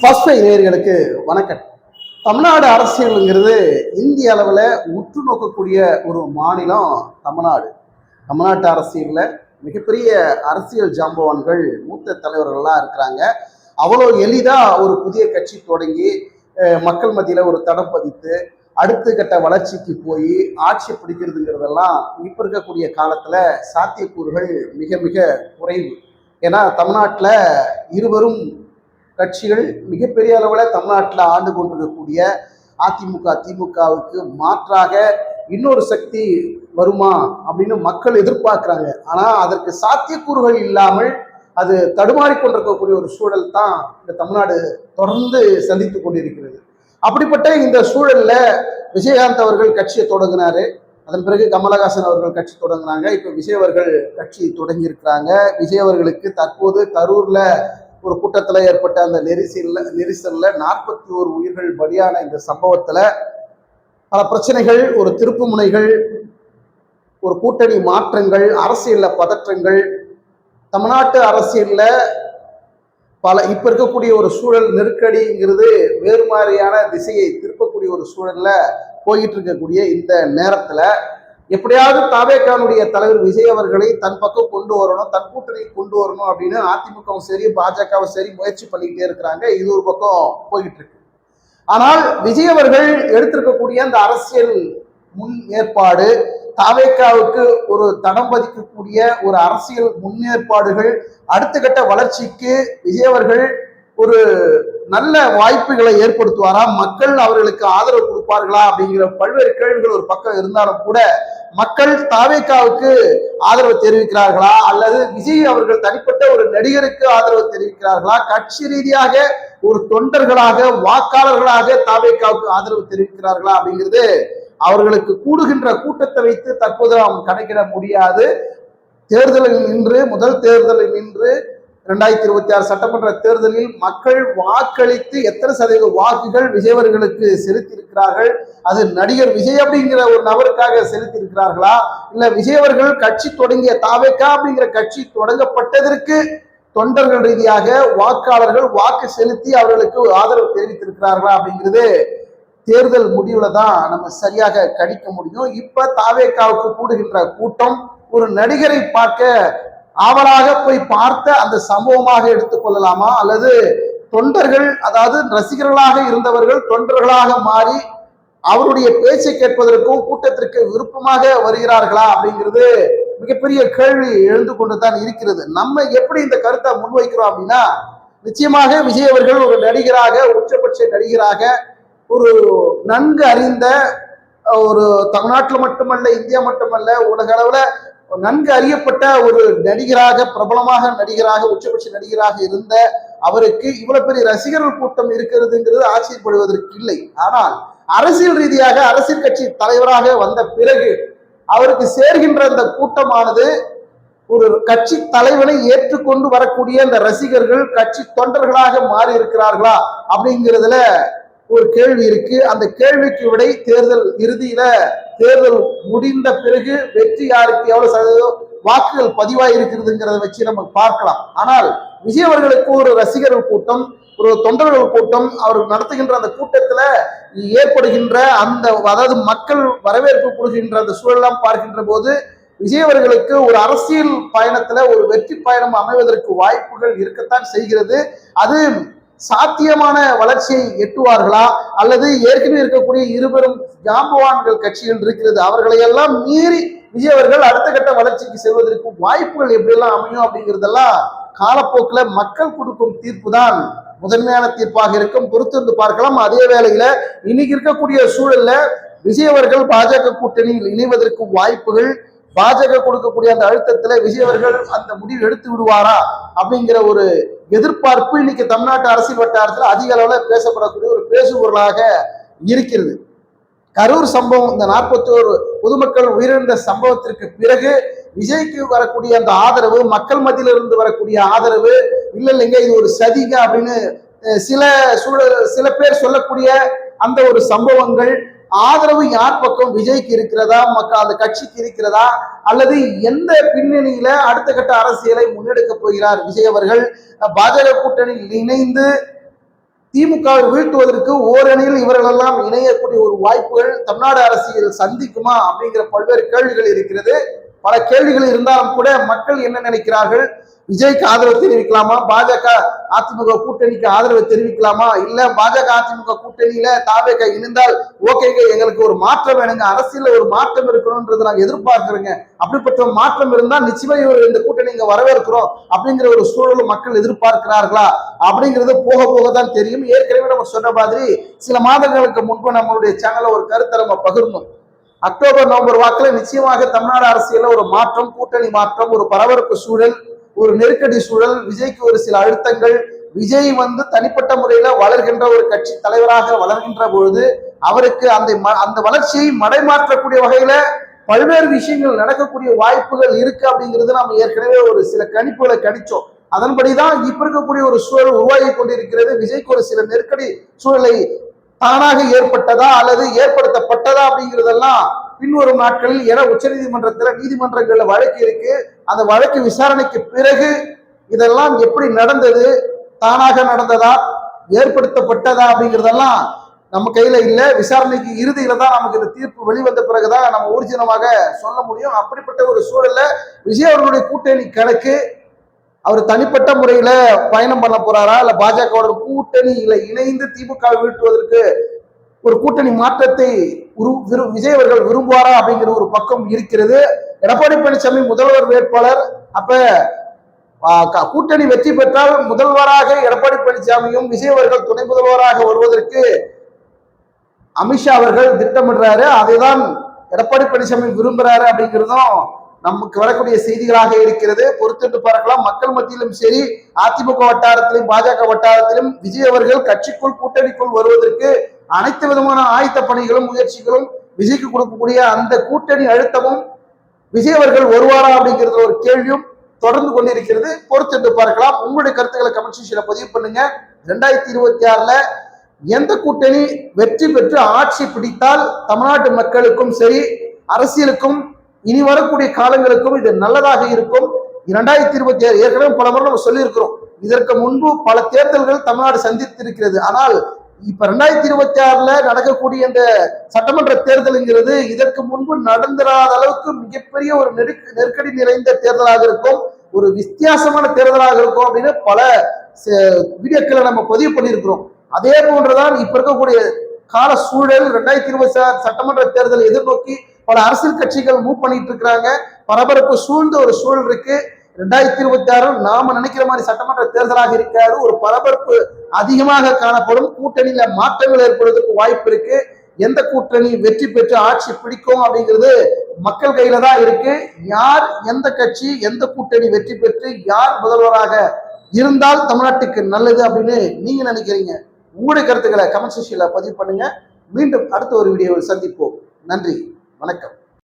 First நேர்களுக்கு வணக்கம். தமிழ்நாடு அரசியலுங்கிறது இந்திய அளவில் உற்று நோக்கக்கூடிய ஒரு மாநிலம் தமிழ்நாடு. தமிழ்நாட்டு அரசியலில் மிகப்பெரிய அரசியல் ஜாம்பவான்கள் மூத்த தலைவர்கள்லாம் இருக்கிறாங்க. அவ்வளோ எளிதாக ஒரு புதிய கட்சி தொடங்கி மக்கள் மத்தியில் ஒரு தடம் பதித்து அடுத்த கட்ட வளர்ச்சிக்கு போய் ஆட்சி பிடிக்கிறதுங்கிறதெல்லாம் இப்போ இருக்கக்கூடிய காலத்தில் சாத்தியக்கூறுகள் மிக மிக குறைவு. ஏன்னா தமிழ்நாட்டில் இருவரும் கட்சிகள் மிகப்பெரிய அளவில் தமிழ்நாட்டில் ஆண்டு கொண்டிருக்கக்கூடிய அதிமுக திமுகவுக்கு மாற்றாக இன்னொரு சக்தி வருமா அப்படின்னு மக்கள் எதிர்பார்க்குறாங்க. ஆனால் அதற்கு சாத்தியக்கூறுகள் இல்லாமல் அது தடுமாறிக்கொண்டிருக்கக்கூடிய ஒரு சூழல் தான் இந்த தமிழ்நாடு தொடர்ந்து சந்தித்து கொண்டிருக்கிறது. அப்படிப்பட்ட இந்த சூழல்ல விஜயகாந்த் அவர்கள் கட்சியை தொடங்கினாரு. அதன் பிறகு கமலஹாசன் அவர்கள் கட்சி தொடங்கினாங்க. இப்போ விஜய் அவர்கள் கட்சி தொடங்கியிருக்கிறாங்க. விஜய் அவர்களுக்கு தற்போது கரூர்ல ஒரு கூட்டத்தில் ஏற்பட்ட அந்த நெரிசல்ல நெரிசலில் நாற்பத்தி ஓரு உயிர்கள் பலியான இந்த சம்பவத்தில் பல பிரச்சனைகள் ஒரு திருப்பு முனைகள் ஒரு கூட்டணி மாற்றங்கள் அரசியலில் பதற்றங்கள் தமிழ்நாட்டு அரசியலில் பல இப்போ இருக்கக்கூடிய ஒரு சூழல் நெருக்கடிங்கிறது வேறு மாதிரியான திசையை திருப்பக்கூடிய ஒரு சூழலில் போயிட்டு இருக்கக்கூடிய இந்த நேரத்தில் எப்படியாவது தாவேக்கானுடைய தலைவர் விஜய் அவர்களை தன் பக்கம் கொண்டு வரணும் தன் கூட்டணி கொண்டு வரணும் அப்படின்னு அதிமுகவும் சரி பாஜகவும் சரி முயற்சி பண்ணிக்கிட்டே இருக்கிறாங்க. இது ஒரு பக்கம் போயிட்டு இருக்கு. ஆனால் விஜய் அவர்கள் எடுத்திருக்கக்கூடிய அந்த அரசியல் முன் ஏற்பாடு தாவேக்காவுக்கு ஒரு தடம் பதிக்கக்கூடிய ஒரு அரசியல் முன்னேற்பாடுகள் அடுத்த கட்ட வளர்ச்சிக்கு விஜய் அவர்கள் ஒரு நல்ல வாய்ப்புகளை ஏற்படுத்துவாரா? மக்கள் அவர்களுக்கு ஆதரவு கொடுப்பார்களா? அப்படிங்கிற பல்வேறு கேள்விகள் ஒரு பக்கம் இருந்தாலும் கூட மக்கள் தாவேக்காவுக்கு ஆதரவு தெரிவிக்கிறார்களா? அல்லது விஜய் அவர்கள் தனிப்பட்ட ஒரு நடிகருக்கு ஆதரவு தெரிவிக்கிறார்களா? கட்சி ரீதியாக ஒரு தொண்டர்களாக வாக்காளர்களாக தாவேக்காவுக்கு ஆதரவு தெரிவிக்கிறார்களா அப்படிங்கிறது அவர்களுக்கு கூடுகின்ற கூட்டத்தை வைத்து தற்போது நாம் கணக்கிட முடியாது. தேர்தலில் நின்று முதல் தேர்தலில் நின்று இரண்டாயிரத்தி இருபத்தி ஆறு சட்டமன்ற தேர்தலில் மக்கள் வாக்களித்து எத்தனை சதவீத வாக்குகள் விஜயவர்களுக்கு செலுத்தியிருக்கிறார்கள்? அது நடிகர் விஜய் அப்படிங்கிற ஒரு நபருக்காக செலுத்தியிருக்கிறார்களா? இல்ல விஜயவர்கள் கட்சி தொடங்கிய தாவேக்கா அப்படிங்கிற கட்சி தொடங்கப்பட்டதற்கு தொண்டர்கள் ரீதியாக வாக்காளர்கள் வாக்கு செலுத்தி அவர்களுக்கு ஆதரவு தெரிவித்திருக்கிறார்களா அப்படிங்கிறது தேர்தல் முடிவுல தான் நம்ம சரியாக கணிக்க முடியும். இப்ப தாவேக்காவுக்கு கூடுகின்ற கூட்டம் ஒரு நடிகரை பார்க்க ஆவலாக போய் பார்த்த அந்த சம்பவமாக எடுத்துக்கொள்ளலாமா அல்லது தொண்டர்கள் அதாவது ரசிகர்களாக இருந்தவர்கள் தொண்டர்களாக மாறி அவருடைய பேச்சை கேட்பதற்கும் கூட்டத்திற்கு விருப்பமாக வருகிறார்களா அப்படிங்கிறது மிகப்பெரிய கேள்வி எழுந்து கொண்டு தான் இருக்கிறது. நம்ம எப்படி இந்த கருத்தை முன்வைக்கிறோம் அப்படின்னா நிச்சயமாக விஜய் அவர்கள் ஒரு நடிகராக உச்சபட்ச நடிகராக ஒரு நன்கு அறிந்த ஒரு தமிழ்நாட்டில் மட்டுமல்ல இந்தியா மட்டுமல்ல உலக அளவில் நன்கு அறியப்பட்ட ஒரு நடிகராக பிரபலமாக நடிகராக உச்சபட்ச நடிகராக இருந்த அவருக்கு இவ்வளவு பெரிய ரசிகர்கள் கூட்டம் இருக்கிறதுங்கிறது ஆச்சரியப்படுவதற்கு இல்லை ஆனால் அரசியல் ரீதியாக அரசியல் கட்சி தலைவராக வந்த பிறகு அவருக்கு சேர்கின்ற அந்த கூட்டமானது ஒரு கட்சி தலைவனை ஏற்றுக்கொண்டு வரக்கூடிய அந்த ரசிகர்கள் கட்சி தொண்டர்களாக மாறி இருக்கிறார்களா அப்படிங்கிறதுல ஒரு கேள்வி இருக்கு. அந்த கேள்விக்கு விடை தேர்தல் இறுதியில தேர்தல் முடிந்த பிறகு வெற்றி யாருக்கு எவ்வளவு சதவீதம் வாக்குகள் பதிவாய் இருக்கிறதுங்கிறத வச்சு நம்ம பார்க்கலாம். ஆனால் விஜய் அவர்களுக்கு ஒரு ரசிகர்கள் கூட்டம் ஒரு தொண்டர்கள் கூட்டம் அவர் நடத்துகின்ற அந்த கூட்டத்துல ஏற்படுகின்ற அந்த அதாவது மக்கள் வரவேற்பு கொடுக்கின்ற அந்த சூழலாம் பார்க்கின்ற போது விஜய் அவர்களுக்கு ஒரு அரசியல் பயணத்துல ஒரு வெற்றி பயணம் அமைவதற்கு வாய்ப்புகள் இருக்கத்தான் செய்கிறது. அது சாத்தியமான வளர்ச்சியை எட்டுவார்களா? அல்லது ஏற்கனவே இருக்கக்கூடிய இருபெரும் ஜாம்பவான்கள் கட்சிகள் இருக்கிறது அவர்களை எல்லாம் மீறி விஜய் அவர்கள் அடுத்த கட்ட வளர்ச்சிக்கு செல்வதற்கு வாய்ப்புகள் எப்படியெல்லாம் அமையும் அப்படிங்கிறதெல்லாம் காலப்போக்கில் மக்கள் கொடுக்கும் தீர்ப்பு தான் முதன்மையான தீர்ப்பாக இருக்கும். பொறுத்திருந்து பார்க்கலாம். அதே வேளையில இன்னைக்கு இருக்கக்கூடிய சூழல்ல விஜய் அவர்கள் பாஜக கூட்டணியில் இணைவதற்கு வாய்ப்புகள் பாஜக கொடுக்கக்கூடிய அந்த அழுத்தத்துல விஜய் அவர்கள் அந்த முடிவு எடுத்து விடுவாரா அப்படிங்கிற ஒரு எதிர்பார்ப்பு இன்னைக்கு தமிழ்நாட்டு அரசியல் வட்டாரத்தில் அதிக அளவில் பேசப்படக்கூடிய ஒரு பேசுபொருளாக இருக்கிறது. கரூர் சம்பவம் இந்த நாற்பத்தோரு பொதுமக்கள் உயிரிழந்த சம்பவத்திற்கு பிறகு விஜய்க்கு வரக்கூடிய அந்த ஆதரவு மக்கள் மத்தியிலிருந்து வரக்கூடிய ஆதரவு இல்லை இல்லைங்க இது ஒரு சதிங்க அப்படின்னு சில சூழல் சில பேர் சொல்லக்கூடிய அந்த ஒரு சம்பவங்கள் ஆதரவு யார் பக்கம் விஜய்க்கு இருக்கிறதா மக்கள் அந்த கட்சிக்கு இருக்கிறதா அல்லது எந்த பின்னணியில அடுத்த கட்ட அரசியலை முன்னெடுக்க போகிறார் விஜய் அவர்கள்? பாஜக கூட்டணியில் இணைந்து திமுகவை வீழ்த்துவதற்கு ஓரணியில் இவர்களெல்லாம் இணையக்கூடிய ஒரு வாய்ப்புகள் தமிழ்நாடு அரசியல் சந்திக்குமா அப்படிங்கிற பல்வேறு கேள்விகள் இருக்கிறது. பல கேள்விகள் இருந்தாலும் கூட மக்கள் என்ன நினைக்கிறார்கள்? விஜய்க்கு ஆதரவு தெரிவிக்கலாமா? பாஜக அதிமுக கூட்டணிக்கு ஆதரவு தெரிவிக்கலாமா? இல்ல பாஜக அதிமுக கூட்டணியில தாவேக இணைந்தால் ஓகேங்க எங்களுக்கு ஒரு மாற்றம் வேணுங்க. அரசியல ஒரு மாற்றம் இருக்கணும்ன்றது நாங்க எதிர்பார்க்கிறோங்க. அப்படிப்பட்ட மாற்றம் இருந்தால் நிச்சயமா இவர் இந்த கூட்டணி இங்க வரவேற்கிறோம் அப்படிங்கிற ஒரு சூழலும் மக்கள் எதிர்பார்க்கிறார்களா? அப்படிங்கிறது போக போக தான் தெரியும். ஏற்கனவே நம்ம சொன்ன மாதிரி சில மாதங்களுக்கு முன்பு நம்மளுடைய சேனல்ல ஒரு கருத்தை நம்ம பகிர்ந்தோம். அக்டோபர் நவம்பர் வாக்குல நிச்சயமாக தமிழ்நாடு அரசியல ஒரு மாற்றம் கூட்டணி மாற்றம் ஒரு பரபரப்பு சூழல் ஒரு நெருக்கடி சூழல் விஜய்க்கு ஒரு சில அழுத்தங்கள். விஜய் வந்து தனிப்பட்ட முறையில வளர்கின்ற ஒரு கட்சி தலைவராக வளர்கின்ற பொழுது அவருக்கு அந்த ம- அந்த வளர்ச்சியை மடைமாற்றக்கூடிய வகையில பல்வேறு விஷயங்கள் நடக்கக்கூடிய வாய்ப்புகள் இருக்கு அப்படிங்கிறது நம்ம ஏற்கனவே ஒரு சில கணிப்புகளை கணிச்சோம். அதன்படிதான் இப்ப இருக்கக்கூடிய ஒரு சூழல் உருவாகி கொண்டிருக்கிறது. விஜய்க்கு ஒரு சில நெருக்கடி சூழலை தானாக ஏற்பட்டதா அல்லது ஏற்படுத்தப்பட்டதா அப்படிங்கிறதெல்லாம் பின்வரும் நாட்களில் என உச்சநீதிமன்றத்தில் நீதிமன்றங்களில் வழக்கு இருக்கு. அந்த வழக்கு விசாரணைக்கு பிறகு இதெல்லாம் எப்படி நடந்தது? தானாக நடந்ததா? ஏற்படுத்தப்பட்டதா? அப்படிங்கிறதெல்லாம் நம்ம கையில இல்ல. விசாரணைக்கு இறுதியில தான் நமக்கு இந்த தீர்ப்பு வெளிவந்த பிறகுதான் நம்ம ஊர்ஜினமாக சொல்ல முடியும். அப்படிப்பட்ட ஒரு சூழல்ல விஜய் அவர்களுடைய கூட்டணி கணக்கு அவர் தனிப்பட்ட முறையில பயணம் பண்ண போறாரா? இல்ல பாஜகவோட கூட்டணியில இணைந்து திமுக வீழ்த்துவதற்கு ஒரு கூட்டணி மாற்றத்தை உரு- விரு- விஜய் அவர்கள் விரும்புவாரா அப்படிங்கிற ஒரு பக்கம் இருக்கிறது. எடப்பாடி பழனிசாமி முதல்வர் வேட்பாளர். அப்ப கூட்டணி வெற்றி பெற்றால் முதல்வராக எடப்பாடி பழனிசாமியும் விஜய் அவர்கள் துணை முதல்வராக வருவதற்கு அமித்ஷா அவர்கள் திட்டமிடுறாரு. அதைதான் எடப்பாடி பழனிசாமி விரும்புறாரு அப்படிங்கிறதும் நமக்கு வரக்கூடிய செய்திகளாக இருக்கிறது. பொறுத்திட்டு பார்க்கலாம். மக்கள் மத்தியிலும் சரி அதிமுக வட்டாரத்திலும் பாஜக வட்டாரத்திலும் விஜய் அவர்கள் கட்சிக்குள் கூட்டணிக்குள் வருவதற்கு அனைத்து விதமான ஆயத்த பணிகளும் முயற்சிகளும் விஜய்க்கு கொடுக்கக்கூடிய அந்த கூட்டணி அழுத்தமும் விஜய் அவர்கள் வருவாரா அப்படிங்கிறது ஒரு கேள்வியும் தொடர்ந்து கொண்டிருக்கிறது. பொறுத்திருந்து பார்க்கலாம். உங்களுடைய கருத்துக்களை கமெண்ட் செக்ஷன்ல பதிவு பண்ணுங்க. ரெண்டாயிரத்தி இருபத்தி ஆறுல எந்த கூட்டணி வெற்றி பெற்று ஆட்சி பிடித்தால் தமிழ்நாட்டு மக்களுக்கும் சரி அரசியலுக்கும் இனி வரக்கூடிய காலங்களுக்கும் இது நல்லதாக இருக்கும். இரண்டாயிரத்தி இருபத்தி ஆறு ஏற்கனவே பல முறை நம்ம சொல்லியிருக்கிறோம். இதற்கு முன்பு பல தேர்தல்கள் தமிழ்நாடு சந்தித்திருக்கிறது. ஆனால் இப்ப ரெண்டாயிரத்தி இருபத்தி ஆறுல நடக்கக்கூடிய இந்த சட்டமன்ற தேர்தலுங்கிறது இதற்கு முன்பு நடந்திராத அளவுக்கு மிகப்பெரிய ஒரு நெருக்க நெருக்கடி நிறைந்த தேர்தலாக இருக்கும். ஒரு வித்தியாசமான தேர்தலாக இருக்கும் அப்படின்னு பல ச- வீடியோக்களை நம்ம பதிவு பண்ணியிருக்கிறோம். அதே போன்றுதான் இப்ப இருக்கக்கூடிய கால சூழல் ரெண்டாயிரத்தி இருபத்தி ஆறு சட்டமன்ற தேர்தலை எதிர்நோக்கி பல அரசியல் கட்சிகள் மூவ் பண்ணிட்டு இருக்கிறாங்க. பரபரப்பு சூழ்ந்த ஒரு சூழல் இருக்கு. ரெண்டாயிரத்தி இருபத்தி ஆறு நாம நினைக்கிற மாதிரி சட்டமன்ற தேர்தலாக இருக்காது. ஒரு பரபரப்பு அதிகமாக காணப்படும். கூட்டணியில மாற்றங்கள் ஏற்படுவதற்கு வாய்ப்பு இருக்கு. எந்த கூட்டணி வெற்றி பெற்று ஆட்சி பிடிக்கும் அப்படிங்கிறது மக்கள் கையில தான் இருக்கு. யார் எந்த கட்சி எந்த கூட்டணி வெற்றி பெற்று யார் முதல்வராக இருந்தால் தமிழ்நாட்டுக்கு நல்லது அப்படின்னு நீங்க நினைக்கிறீங்க? உங்களுடைய கருத்துக்களை கமெண்ட் செக்ஷன்ல பதிவு பண்ணுங்க. மீண்டும் அடுத்த ஒரு வீடியோவில் சந்திப்போம். நன்றி. வணக்கம்.